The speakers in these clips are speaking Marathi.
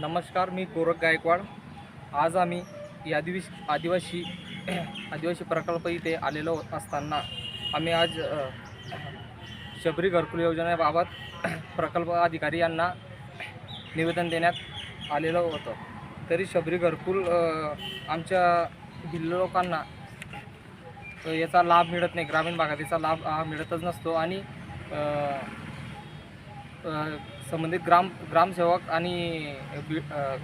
नमस्कार मी गोरख गायकवाड. आज आम्ही या आदिवासी आदिवासी आदिवासी प्रकल्प इथे आलेलो असताना आम्ही आज शबरी घरकुल योजनेबाबत प्रकल्प अधिकारी यांना निवेदन देण्यात आलेलं होतं. तरी शबरी घरकुल आमच्या भिल्ल लोकांना याचा लाभ मिळत नाही. ग्रामीण भागात याचा लाभ हा मिळतच नसतो आणि संबंधित ग्राम ग्रामसेवक आणि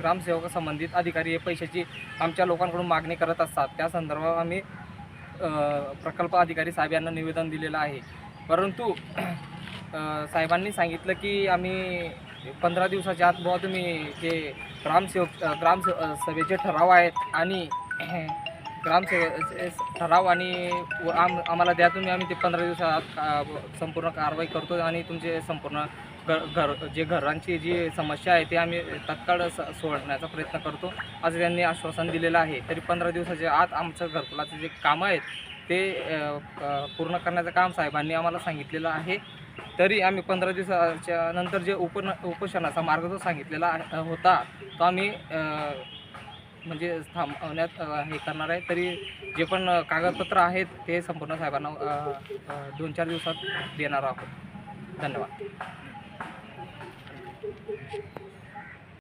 ग्रामसेवक संबंधित अधिकारी हे पैशाची आमच्या लोकांकडून मागणी करत असतात. त्या संदर्भात आम्ही प्रकल्प अधिकारी साहेब यांना निवेदन दिलेलं आहे. परंतु साहेबांनी सांगितलं की आम्ही पंधरा दिवसाच्या आत बुवा तुम्ही ते ग्रामसेवक ग्रामसे सभेचे ठराव आहेत आणि ग्रामसेव ठराव आणि व आम आम्हाला द्या तुम्ही आम्ही ते पंधरा दिवसात संपूर्ण कारवाई करतो आणि तुमचे संपूर्ण घर घर जे घरांची जी समस्या आहे ते आम्ही तत्काळ स सोडण्याचा प्रयत्न करतो. असं त्यांनी आश्वासन दिलेलं आहे. तरी पंधरा दिवसाच्या आत आमचं घरकुलाचे जे कामं आहेत ते पूर्ण करण्याचं काम साहेबांनी आम्हाला सांगितलेलं आहे. तरी आम्ही पंधरा दिवसाच्या नंतर जे उपन उपोषणाचा मार्ग जो सांगितलेला होता तो आम्ही म्हणजे थांबवण्यात हे करणार आहे. तरी जे पण कागदपत्र आहेत ते संपूर्ण साहेबांना दोन चार दिवसात देणार आहोत. धन्यवाद.